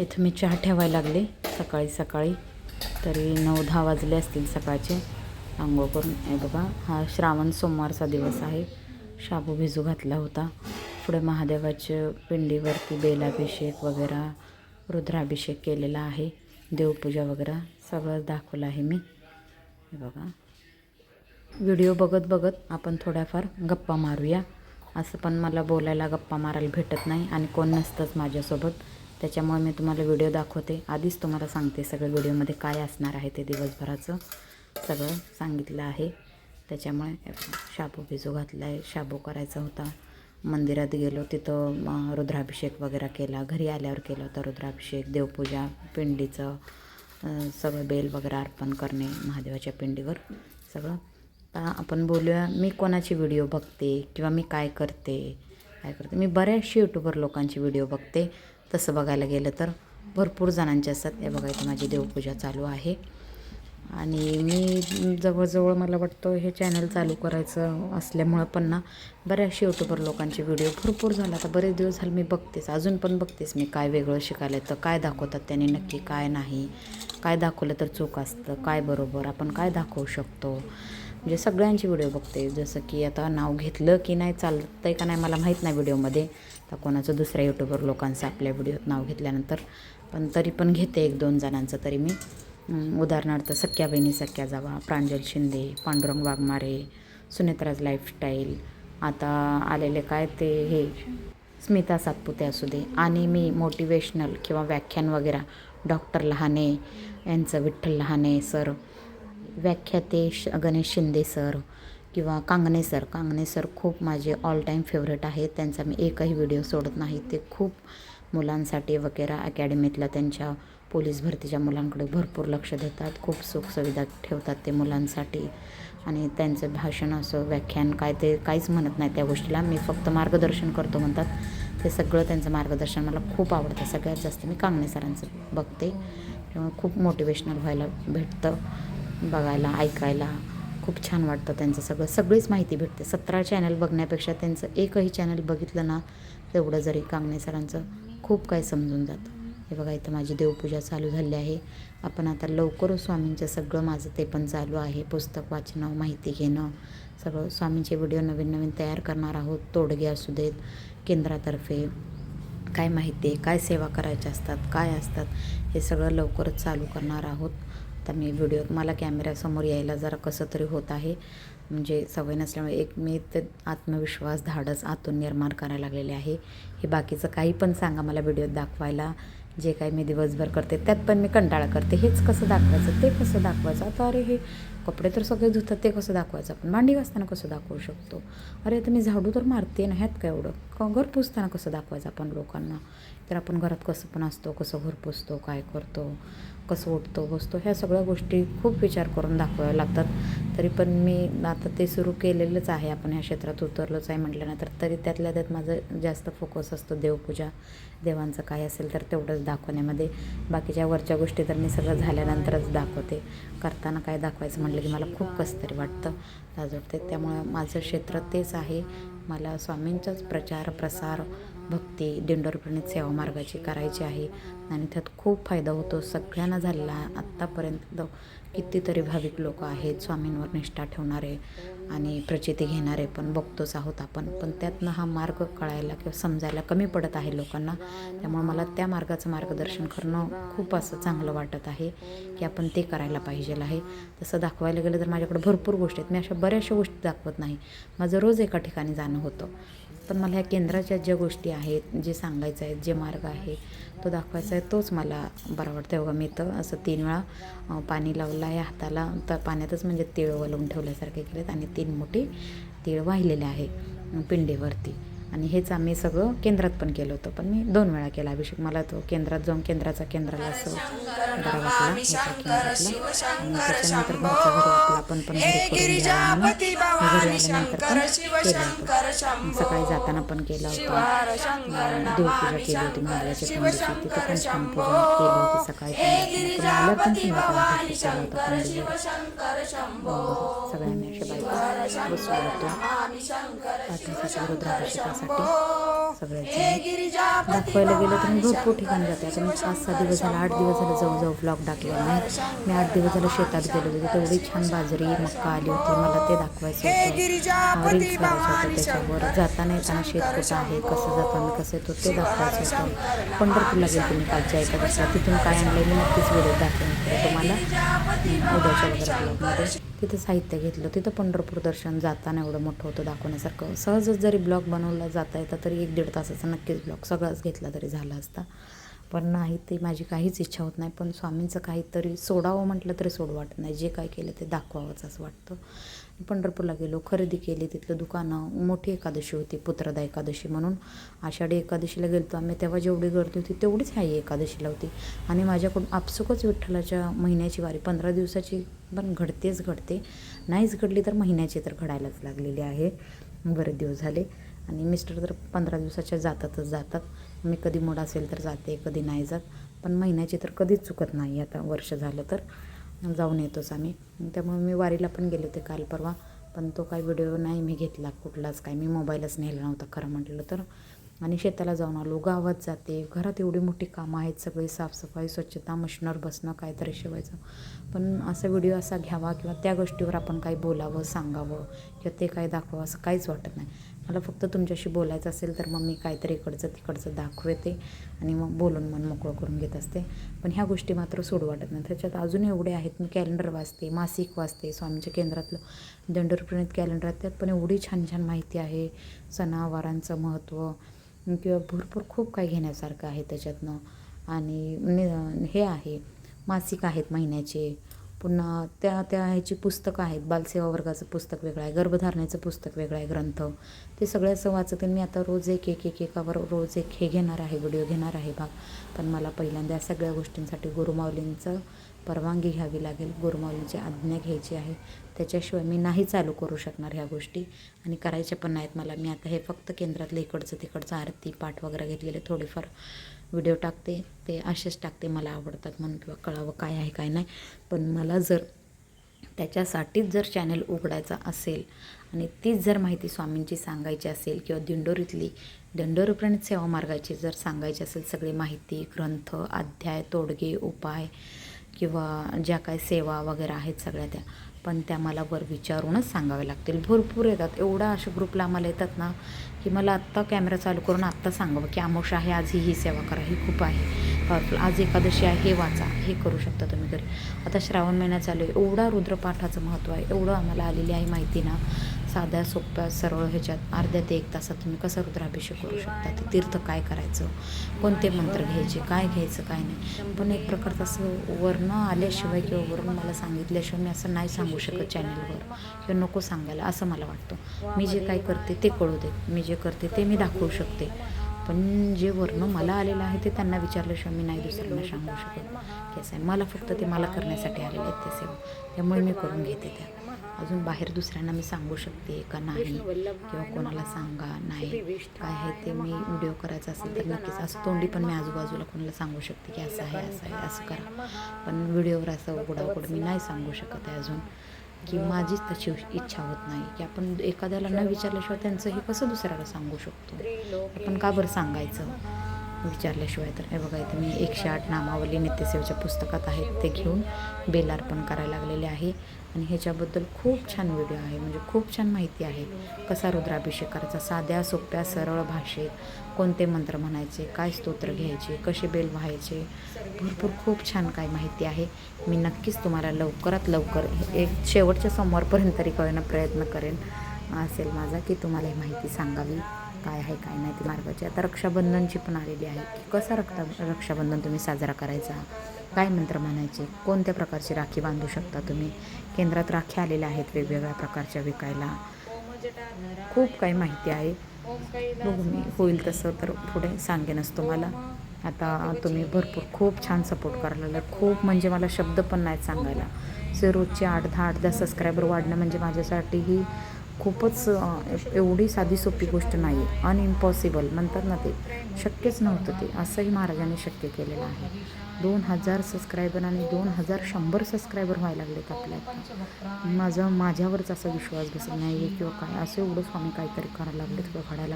इथं मी चहा ठेवायला लागले. सकाळी सकाळी तरी नऊ दहा वाजले असतील सकाळचे. आंघोळ करून. हे बघा हा श्रावण सोमवारचा दिवस आहे. शाबू भिजू घातला होता. पुढे महादेवाच्या पिंडीवरती बेलाभिषेक वगैरे रुद्राभिषेक केलेला आहे. देवपूजा वगैरे सगळंच दाखवलं आहे मी. हे बघा. व्हिडिओ बघत बघत आपण थोड्याफार गप्पा मारूया. असं पण मला बोलायला गप्पा मारायला भेटत नाही आणि कोण नसतंच माझ्यासोबत. त्याच्यामुळे मी तुम्हाला व्हिडिओ दाखवते. आधीच तुम्हाला सांगते सगळं व्हिडिओमध्ये काय असणार आहे ते दिवसभराचं. सगळं सांगितलं आहे. त्याच्यामुळे शाबू भिजू घातला आहे शाबू करायचा होता. मंदिरात गेलो. तिथं रुद्राभिषेक वगैरे केला. घरी आल्यावर केला होता रुद्राभिषेक. देवपूजा पिंडीचं सगळं बेल वगैरे अर्पण करणे महादेवाच्या पिंडीवर सगळं. आता आपण बोलूया मी कोणाची व्हिडिओ बघते किंवा मी काय करते? काय करते? मी बऱ्याचशा यूट्यूबर लोकांची व्हिडिओ बघते. तसं बघायला गेलं तर भरपूर जणांचे असतात. हे बघा इथे माझी देवपूजा चालू आहे. आणि मी जवळजवळ मला वाटतं हे चॅनल चालू करायचं असल्यामुळं पण ना बऱ्याचशा यूट्यूबर लोकांचे व्हिडिओ भरपूर झाला. आता बरेच दिवस झाले मी बघतेच. अजून पण बघतेच मी काय वेगळं शिकायला येतं काय दाखवतात त्यांनी नक्की काय नाही. काय दाखवलं तर चूक असतं काय बरोबर आपण काय दाखवू शकतो. म्हणजे सगळ्यांची व्हिडिओ बघते. जसं की आता नाव घेतलं की नाही चालतं आहे का नाही मला माहीत नाही व्हिडिओमध्ये तर कोणाचं दुसऱ्या यूट्यूबर लोकांचं आपल्या व्हिडिओत नाव घेतल्यानंतर. पण तरी पण घेते एक दोन जणांचं तरी मी. उदाहरणार्थ सख्या बहिणी सख्या जावा प्रांजल शिंदे पांडुरंग वाघमारे सुनेत्राज लाईफस्टाईल आता आलेले काय ते हे स्मिता सातपुते असू दे. आणि मी मोटिवेशनल किंवा व्याख्यान वगैरे डॉक्टर लहाने यांचं विठ्ठल लहाने सर व्याख्याते श गणेश शिंदे सर किंवा कांगणे सर कांगणे सर खूप माझे ऑल टाईम फेवरेट आहेत. त्यांचा मी एकही व्हिडिओ सोडत नाही. ते खूप मुलांसाठी वगैरे अकॅडमीतल्या त्यांच्या पोलीस भरतीच्या मुलांकडे भरपूर लक्ष देतात. खूप सुखसुविधा ठेवतात ते मुलांसाठी. आणि त्यांचं भाषण असं व्याख्यान काय ते काहीच म्हणत नाही त्या गोष्टीला. मी फक्त मार्गदर्शन करतो म्हणतात. ते सगळं त्यांचं मार्गदर्शन मला खूप आवडतं. सगळ्यात जास्त मी कांगणे सरांचं बघते. त्यामुळे खूप मोटिवेशनल व्हायला भेटतं बघायला ऐकायला. खूप छान वाटतं त्यांचं सगळं. सगळीच माहिती भेटते. सतरा चॅनल बघण्यापेक्षा त्यांचं एकही चॅनल बघितलं ना तेवढं जरी कांगणे सरांचं खूप काही समजून जातं. हे बघा इथं माझी देवपूजा चालू झाली आहे. आपण आता लवकर स्वामींचं सगळं माझं ते पण चालू आहे. पुस्तक वाचणं माहिती घेणं सगळं स्वामींचे व्हिडिओ नवीन नवीन तयार करणार आहोत. तोडगे असू देत केंद्रातर्फे काय माहिती आहे काय सेवा करायच्या असतात काय असतात हे सगळं लवकरच चालू करणार आहोत. आता मी व्हिडिओत मला कॅमेऱ्यासमोर यायला जरा कसं तरी होत आहे. म्हणजे सवय नसल्यामुळे एक मी ते आत्मविश्वास धाडस आतून निर्माण करायला लागलेले आहे. हे बाकीचं काही पण सांगा मला व्हिडिओत दाखवायला. जे काही मी दिवसभर करते त्यात पण मी कंटाळा करते. हेच कसं दाखवायचं ते कसं दाखवायचं? आता अरे हे कपडे तर सगळे धुतात ते कसं दाखवायचं? आपण मांडी घासताना कसं दाखवू शकतो? अरे आता मी झाडू तर मारते ना ह्यात काय एवढं? घर पुसताना कसं दाखवायचं आपण लोकांना? तर आपण घरात कसं पण असतो कसं घर पुसतो काय करतो कसं उठतो बसतो ह्या सगळ्या गोष्टी खूप विचार करून दाखवाव्या लागतात. तरी पण मी आता ते सुरू केलेलंच आहे. आपण ह्या क्षेत्रात उतरलोच आहे म्हटल्यानंतर तरी त्यातल्या त्यात माझं जास्त फोकस असतो देवपूजा. देवांचं काय असेल तर तेवढंच दाखवण्यामध्ये. बाकीच्या वरच्या गोष्टी तर मी सगळं झाल्यानंतरच दाखवते. करताना काय दाखवायचं म्हटलं की मला खूप कसं तरी वाटतं लाज वाटते त्यामुळं माझं क्षेत्र तेच आहे. मला स्वामींचाच प्रचार प्रसार भक्ती दिंडोरप्रणित सेवा मार्गाची करायची आहे. आणि त्यात खूप फायदा होतो. सगळ्यांना झालेला आत्तापर्यंत कितीतरी भाविक लोक आहेत स्वामींवर निष्ठा ठेवणारे आणि प्रचिती घेणारे पण बघतोच आहोत आपण. पण त्यातनं हा मार्ग कळायला किंवा समजायला कमी पडत आहे लोकांना. त्यामुळे मला त्या मार्गाचं मार्गदर्शन करणं खूप असं चांगलं वाटत आहे की आपण ते करायला पाहिजे आहे. तसं दाखवायला गेलं तर माझ्याकडे भरपूर गोष्टी आहेत. मी अशा बऱ्याचशा गोष्टी दाखवत नाही. माझं रोज एका ठिकाणी जाणं होतं. पण मला ह्या केंद्राच्या ज्या गोष्टी आहेत जे सांगायचं आहेत जे मार्ग आहे तो दाखवायचा आहे तोच मला बरा वाटतं बघा मी तर असं तीन वेळा पाणी लावलं आहे हाताला. तर पाण्यातच म्हणजे तिळ वलवून ठेवल्यासारखे केलेत आणि तीन मोठे तीळ वाहिलेले आहे पिंडीवरती. आणि हेच आम्ही सगळं केंद्रात पण केलं होतं. पण मी दोन वेळा केला अभिषेक. मला तो केंद्रात जाऊन केंद्राचा केंद्राला असं बरा वाटला केंद्रातला. आणि त्याच्यानंतर घरी आपण पण घरी करून घ्यावं म्हणून मी घरी आल्यानंतर पण केलं होतं. सकाळी जाताना पण केला होता. देवपूजा केली होती. महादेवाच्या पंडितची तिथं पण छान पूजा केली होती सकाळी. पण आल्यावर पण संध्याकाळी केला होता पंडितजी सगळ्यांनी अशा बायका बसलो होतो रुद्राभिषेकासाठी सगळ्याचं. दाखवायला गेलं तर मी भरपूर ठिकाणी जाते. आता मी पाच सहा दिवस झाला आठ दिवस झालं जवळजवळ ब्लॉग टाकलेला नाही. मी आठ दिवस झालं शेतात गेलो होते. तेवढी छान बाजरी मक्का आली होती. मला ते दाखवायचं होतं. रील्स करायचं होतं त्याच्यावर. जाताना येताना शेत कुठं आहे कसं जातो आम्ही कसं येतो ते दाखवायचं होतं. पंढरपूरला गेलो तुम्ही कालच्या एखाद्या तिथून काय आणलं मी नक्कीच व्हिडिओ दाखवेन तुम्हाला. उद्याच्या वगैरे ब्लॉगमध्ये तिथं साहित्य घेतलं. तिथं पंढरपूर दर्शन जाताना एवढं मोठं होतं दाखवण्यासारखं. सहजच जरी ब्लॉग बनवला जाता येतं तरी एक दीड तासाचा नक्कीच ब्लॉग सगळाच घेतला तरी झाला असता. पण नाही ते माझी काहीच इच्छा होत नाही. पण स्वामींचं काहीतरी सोडावं म्हटलं तरी सोड वाटत नाही. जे काय केलं ते दाखवावंच असं वाटतं. पंढरपूरला गेलो खरेदी केली. तिथलं दुकानं मोठी एकादशी होती पुत्रदा एकादशी म्हणून. आषाढी एकादशीला गेलो आम्ही. तेव्हा जेवढी गर्दी होती तेवढीच ह्या एकादशीला होती. आणि माझ्याकडून आपसुकच विठ्ठलाच्या महिन्याची वारी पंधरा दिवसाची पण घडतेच घडते. नाहीच घडली तर महिन्याची तर घडायलाच लागलेली आहे. बरेच दिवस झाले. आणि मिस्टर तर पंधरा दिवसाच्या जातातच जातात. मी कधी मूड असेल तर जाते कधी नाही जात. पण महिन्याची तर कधीच चुकत नाही. आता वर्ष झालं तर जाऊन येतोच आम्ही. त्यामुळे मी वारीला पण गेले होते काल परवा. पण तो काही व्हिडिओ नाही मी घेतला कुठलाच काय मी मोबाईलच नेला नव्हता खरं म्हटलं तर. आणि शेताला जाऊन आलो. गावात जाते. घरात एवढी मोठी कामं आहेत. सगळी साफसफाई स्वच्छता मशनर बसणं काहीतरी शिवायचं. पण असा व्हिडिओ असा घ्यावा किंवा त्या गोष्टीवर आपण काही बोलावं सांगावं किंवा ते काही दाखवावं असं काहीच वाटत नाही. मला फक्त तुमच्याशी बोलायचं असेल तर मग मी काहीतरी इकडचं तिकडचं दाखवते आणि मग बोलून मन मोकळं करून घेत असते. पण ह्या गोष्टी मात्र सोड वाटत नाही त्याच्यात अजून एवढे आहेत. मी कॅलेंडर वाचते मासिक वाचते स्वामीच्या केंद्रातलं दंडरप्रणित कॅलेंडर आहेत त्यात पण एवढी छान छान माहिती आहे. सणावारांचं महत्त्व किंवा भरपूर खूप काही घेण्यासारखं आहे त्याच्यातनं. आणि हे आहे. मासिक आहेत महिन्याचे. पुन्हा त्या त्या ह्याची पुस्तकं आहेत. बालसेवा वर्गाचं पुस्तक वेगळं आहे. गर्भधारणेचं पुस्तक वेगळं आहे. ग्रंथ. ते सगळ्याचं असं वाचते मी आता रोज एक एक एक एकावर रोज एक हे घेणार आहे. व्हिडिओ घेणार आहे भाग. पण मला पहिल्यांदा या सगळ्या गोष्टींसाठी गुरुमाऊलींचं परवानगी घ्यावी लागेल. गुरुमाऊलींची आज्ञा घ्यायची आहे. त्याच्याशिवाय मी नाही चालू करू शकणार ह्या गोष्टी. आणि करायच्या पण नाहीत मला. मी आता हे फक्त केंद्रातलं इकडचं तिकडचं आरती पाठ वगैरे घेतलेले थोडेफार व्हिडिओ टाकते ते असेच टाकते मला आवडतात म्हणून किंवा कळावं काय आहे काय नाही. पण मला जर त्याच्यासाठीच जर चॅनल उघडायचा असेल आणि तीच जर माहिती स्वामींची सांगायची असेल किंवा दिंडोरीतली दंडोरीप्रणित सेवा मार्गाची जर सांगायची असेल सगळी माहिती ग्रंथ अध्याय तोडगे उपाय किंवा ज्या काय सेवा वगैरे आहेत सगळ्या त्या पण त्या मला वर विचारूनच सांगावे लागतील. भरपूर येतात. एवढा असे ग्रुपला आम्हाला येतात ना की मला आत्ता कॅमेरा चालू करून आत्ता सांगावं की आमोश आहे आज ही ही सेवा करा ही खूप आहे. पॉवरफुल आज एकादशी आहे हे वाचा हे करू शकता तुम्ही घरी. आता श्रावण महिना चालू आहे. एवढा रुद्रपाठाचं महत्त्व आहे एवढं आम्हाला आलेली आहे माहिती ना. साध्या सोप्या सरळ ह्याच्यात अर्ध्या ते एक तासात तुम्ही कसं रुद्राभिषेक करू शकता? ते तीर्थ काय करायचं? कोणते मंत्र घ्यायचे? काय घ्यायचं? काय नाही? पण एक प्रकारचं असं वर्ण आल्याशिवाय किंवा वरून मला सांगितल्याशिवाय मी असं नाही सांगू शकत चॅनलवर किंवा नको सांगायला असं मला वाटतं. मी जे काय करते ते कळू देत. मी जे करते ते मी दाखवू शकते. पण जे वर्ण मला आलेलं आहे ते त्यांना विचारल्याशिवाय मी नाही दुसऱ्यांना सांगू शकत. की असं आहे? मला फक्त ते मला करण्यासाठी आलेले आहेत ते सेवा. त्यामुळे मी करून घेते त्या. अजून बाहेर दुसऱ्यांना मी सांगू शकते का नाही? किंवा कोणाला सांगा नाही? काय आहे ते मी व्हिडिओ करायचा असेल तर नक्कीच असं तोंडी पण मी आजूबाजूला कोणाला सांगू शकते की असं आहे असं आहे असं करा. पण व्हिडिओवर असं उघडाउघड मी नाही सांगू शकत आहे अजून की माझीच तशी इच्छा होत नाही की आपण एखाद्याला न विचारल्याशिवाय त्यांचं हे कसं दुसऱ्याला सांगू शकतो? आपण का बरं सांगायचं? विचारल्याशिवाय तर हे बघा इथे मी एकशे आठ नामावली नित्यसेवेच्या पुस्तकात आहेत ते घेऊन बेल अर्पण करायला लागलेले आहे. आणि ह्याच्याबद्दल खूप छान व्हिडिओ आहे म्हणजे खूप छान माहिती आहे. कसा रुद्राभिषेक करायचा साध्या सोप्या सरळ भाषेत कोणते मंत्र म्हणायचे काय स्तोत्र घ्यायचे कसे बेल व्हायचे भरपूर खूप छान काय माहिती आहे. मी नक्कीच तुम्हाला लवकरात लवकर एक शेवटच्या सोमवारपर्यंत तरी कळणं प्रयत्न करेन. असेल माझा की तुम्हाला ही माहिती सांगावी. काय आहे काय नाही ती मार्गाची. आता रक्षाबंधनची पण आलेली आहे. की कसा रक्ता रक्षाबंधन तुम्ही साजरा करायचा? काय मंत्र म्हणायचे? कोणत्या प्रकारची राखी बांधू शकता तुम्ही? केंद्रात राखी आलेल्या आहेत वेगवेगळ्या प्रकारच्या विकायला. खूप काही माहिती आहे. बघू मी होईल तसं तर पुढे सांगेनच तुम्हाला. आता तुम्ही भरपूर खूप छान सपोर्ट करायला. खूप म्हणजे मला शब्द पण नाहीत सांगायला. सो रोजचे आठ दहा आठ दहा सबस्क्रायबर वाढणं म्हणजे माझ्यासाठी ही खूपच एवढी साधी सोपी गोष्ट नाही आहे अनइम्पॉसिबल म्हणतात ना ते. शक्यच नव्हतं ते. असंही महाराजांनी शक्य केलेलं आहे. दोन हजार सबस्क्रायबर आणि दोन हजार शंभर सबस्क्रायबर व्हायला लागलेत आपल्या आता. माझा माझ्यावरच असा विश्वास बसत नाही आहे किंवा काय. असं एवढं स्वामी काहीतरी करायला लागले थोडं घडायला